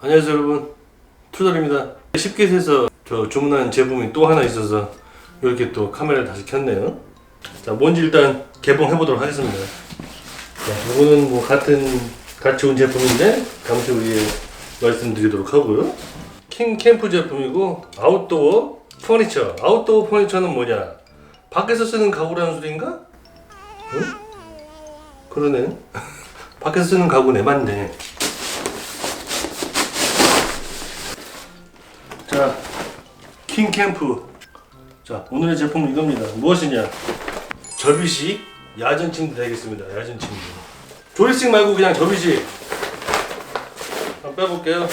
안녕하세요 여러분. 투덜입니다. 쉽게 해서 저 주문한 제품이 또 하나 있어서 이렇게 또 카메라를 다시 켰네요. 자 뭔지 일단 개봉해 보도록 하겠습니다. 자 이거는 뭐 같은 같이 온 제품인데 잠시 후에 말씀드리도록 하고요 킹 캠프 제품이고 아웃도어 퍼니처 아웃도어 퍼니처는 뭐냐 밖에서 쓰는 가구라는 소리인가? 응? 그러네 밖에서 쓰는 가구네 맞네 자, 킹캠프. 자, 오늘의 제품은 이겁니다. 무엇이냐? 접이식 야전 침대 되겠습니다. 야전 침대. 조리식 말고 그냥 접이식. 한번 빼볼게요.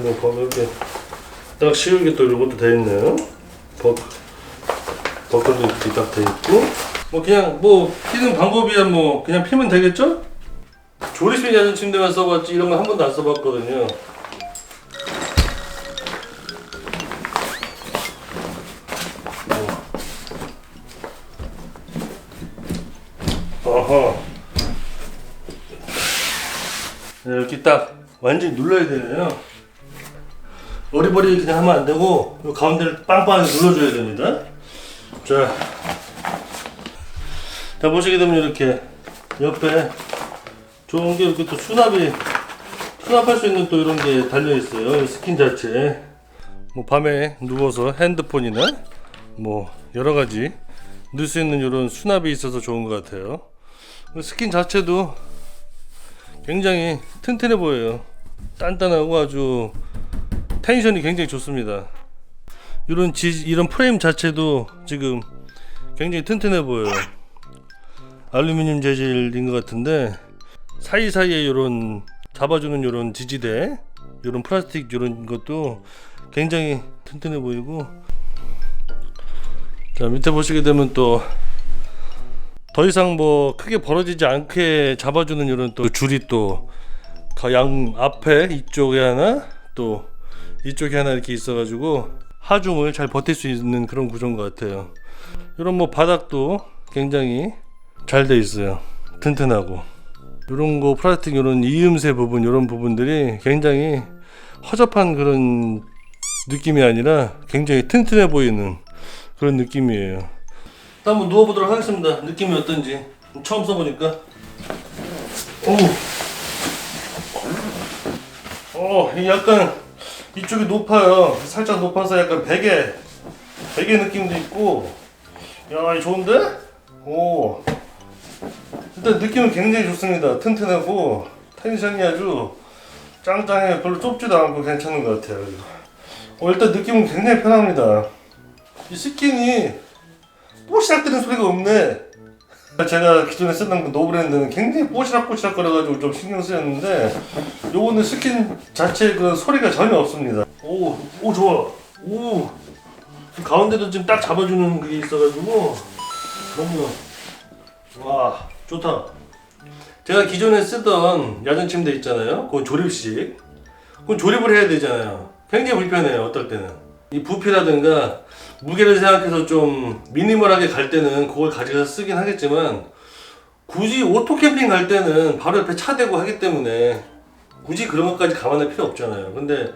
이거 보면 이렇게 딱 씌우게 또 이것도 돼 있네요. 버, 버클도 이렇게 딱 돼 있고. 뭐 그냥 뭐 피는 방법이야 뭐 그냥 피면 되겠죠? 조리실 야전 침대만 써봤지 이런 거 한 번도 안 써봤거든요. 어. 어허. 네, 이렇게 딱 완전히 눌러야 되네요. 어리버리 그냥 하면 안 되고 요 가운데를 빵빵하게 눌러줘야 됩니다. 자. 자 보시게 되면 이렇게 옆에 좋은 게 이렇게 또 수납이 수납할 수 있는 또 이런 게 달려 있어요 이 스킨 자체에 뭐 밤에 누워서 핸드폰이나 뭐 여러 가지 넣을 수 있는 이런 수납이 있어서 좋은 것 같아요 그 스킨 자체도 굉장히 튼튼해 보여요 단단하고 아주 텐션이 굉장히 좋습니다. 이런 지, 이런 프레임 자체도 지금 굉장히 튼튼해 보여요. 알루미늄 재질인 것 같은데 사이사이에 이런 잡아주는 이런 지지대 이런 플라스틱 이런 것도 굉장히 튼튼해 보이고. 자 밑에 보시게 되면 또 더 이상 뭐 크게 벌어지지 않게 잡아주는 이런 또 줄이 또 양 앞에 이쪽에 하나 또 이쪽에 하나 이렇게 있어가지고 하중을 잘 버틸 수 있는 그런 구조인 것 같아요 이런 뭐 바닥도 굉장히 잘 돼 있어요. 튼튼하고 이런 거 플라스틱 이런 이음새 부분 이런 부분들이 굉장히 허접한 그런 느낌이 아니라 굉장히 튼튼해 보이는 그런 느낌이에요. 한번 누워보도록 하겠습니다. 느낌이 어떤지 처음 써보니까 오, 어, 이 약간 이쪽이 높아요. 살짝 높아서 약간 베개 베개 느낌도 있고, 야, 이 좋은데? 오. 일단 느낌은 굉장히 좋습니다. 튼튼하고 텐션이 아주 짱짱해 별로 좁지도 않고 괜찮은 것 같아요. 어, 일단 느낌은 굉장히 편합니다. 이 스킨이 뽀시락거리는 소리가 없네. 제가 기존에 쓰던 그 노브랜드는 굉장히 뽀시락뽀시락 거려가지고 좀 신경 쓰였는데 요거는 스킨 자체 그 소리가 전혀 없습니다. 오, 오 좋아. 오, 가운데도 지금 딱 잡아주는 그게 있어가지고 너무 와 좋다. 제가 기존에 쓰던 야전 침대 있잖아요. 그건 조립식. 그건 조립을 해야 되잖아요. 굉장히 불편해요. 어떨 때는 이 부피라든가 무게를 생각해서 좀 미니멀하게 갈 때는 그걸 가져가서 쓰긴 하겠지만 굳이 오토 캠핑 갈 때는 바로 옆에 차 대고 하기 때문에 굳이 그런 것까지 감안할 필요 없잖아요. 근데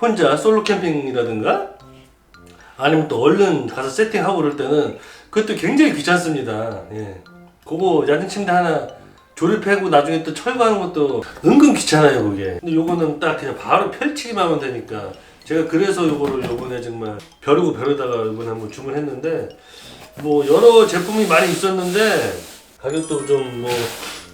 혼자 솔로 캠핑이라든가 아니면 또 얼른 가서 세팅하고 그럴 때는 그것도 굉장히 귀찮습니다. 예. 그거 야전 침대 하나 조립하고 나중에 또 철거하는 것도 은근 귀찮아요, 그게. 근데 요거는 딱 그냥 바로 펼치기만 하면 되니까. 제가 그래서 요거를 요번에 정말 벼르고 벼르다가 요번에 한번 주문했는데 뭐 여러 제품이 많이 있었는데 가격도 좀 뭐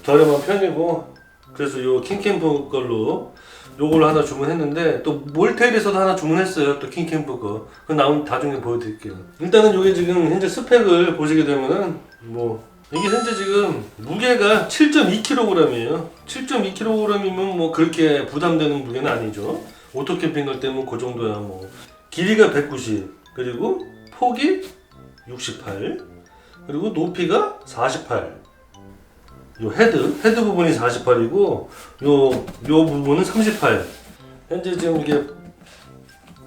저렴한 편이고 그래서 요 킹캠프 걸로 요걸 하나 주문했는데 또 몰텔에서도 하나 주문했어요. 또 킹캠프 거. 그거 나오면 나중에 보여드릴게요. 일단은 요게 지금 현재 스펙을 보시게 되면은 뭐 이게 현재 지금 무게가 7.2kg이에요. 7.2kg이면 뭐 그렇게 부담되는 무게는 아니죠 오토 캠핑 갈 때면 그 정도야 뭐 길이가 190 그리고 폭이 68 그리고 높이가 48 요 헤드 헤드 부분이 48이고 요요 부분은 38. 현재 지금 이게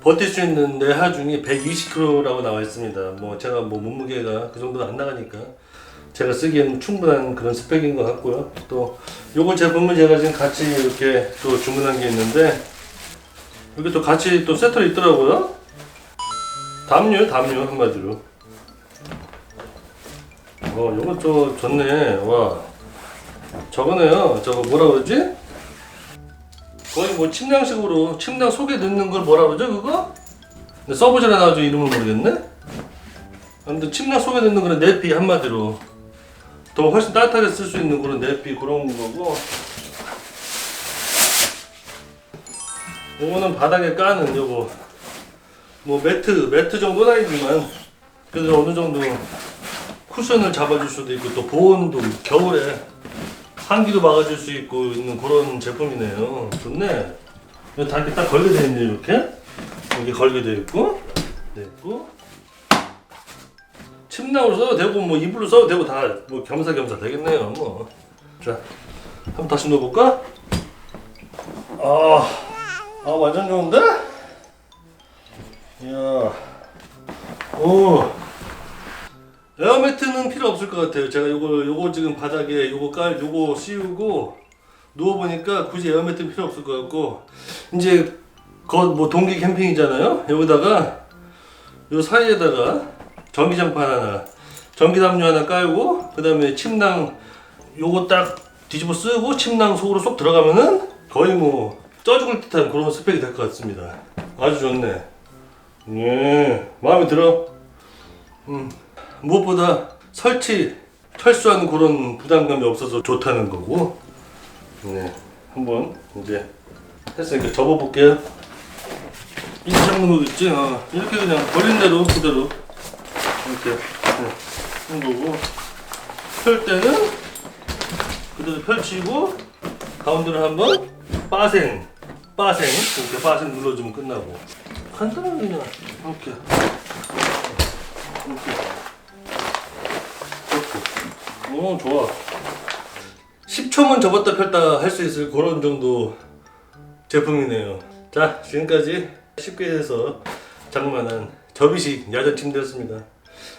버틸 수 있는 내 하중이 120kg라고 나와 있습니다. 뭐 제가 뭐 몸무게가 그 정도 안 나가니까 제가 쓰기에는 충분한 그런 스펙인 것 같고요. 또 요거 제품은 제가 지금 같이 이렇게 또 주문한 게 있는데 이게 또 같이 또 세트로 있더라고요. 담요, 담요 한마디로. 어, 요거 저 좋네. 와, 저거네요. 저거 뭐라 그러지? 거의 뭐 침낭식으로 침낭 속에 넣는 걸 뭐라 그러죠 그거? 근데 써보질 않아가지고 이름을 모르겠네. 아무튼 침낭 속에 넣는 그런 내피 한마디로 더 훨씬 따뜻하게 쓸 수 있는 그런 내피 그런 거고. 요거는 바닥에 까는 요거 뭐 매트 매트 정도는 아니지만 그래도 어느 정도 쿠션을 잡아줄 수도 있고 또 보온도 겨울에 한기도 막아줄 수 있고 있는 그런 제품이네요. 좋네. 다 이렇게 딱 걸게 돼 있네 이렇게 이게 걸게 돼 있고 됐고 침낭으로 써도 되고 뭐 이불로 써도 되고 다 뭐 겸사겸사 되겠네요 뭐. 자 한번 다시 넣어볼까? 아, 아 완전 좋은데? 이야, 오. 에어 매트는 필요 없을 것 같아요. 제가 요거 요거 지금 바닥에 요거 깔 요거 씌우고 누워 보니까 굳이 에어 매트 필요 없을 것 같고 이제 거뭐 동기 캠핑이잖아요. 여기다가 요 사이에다가 전기장판 하나, 전기담요 하나 깔고 그 다음에 침낭 요거 딱 뒤집어 쓰고 침낭 속으로 쏙 들어가면은 거의 뭐 쪄 죽을 듯한 그런 스펙이 될 것 같습니다. 아주 좋네. 네, 마음에 들어. 음, 무엇보다 설치, 철수하는 그런 부담감이 없어서 좋다는 거고. 네, 한번 이제 했으니까 접어볼게요. 이거 있지? 어, 이렇게 그냥 걸린 대로 그대로 이렇게 네, 한 거고. 펼 때는 그대로 펼치고 가운데를 한번 빠생, 빠생 이렇게 빠생 눌러주면 끝나고. 간단하게 그냥 이렇게. 이렇게. 오 좋아. 10초만 접었다 폈다 할 수 있을 그런 정도 제품이네요. 자 지금까지 쉽게 해서 장만한 접이식 야전 침대였습니다.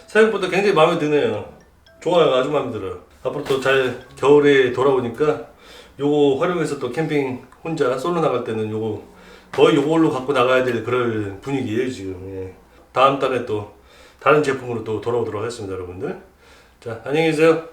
생각보다 굉장히 마음에 드네요. 좋아요. 아주 마음에 들어요. 앞으로 또 잘 겨울에 돌아오니까 요거 활용해서 또 캠핑 혼자 솔로 나갈 때는 요거 거의 요걸로 갖고 나가야 될 그럴 분위기예요 지금. 예. 다음 달에 또 다른 제품으로 또 돌아오도록 하겠습니다 여러분들. 자 안녕히 계세요.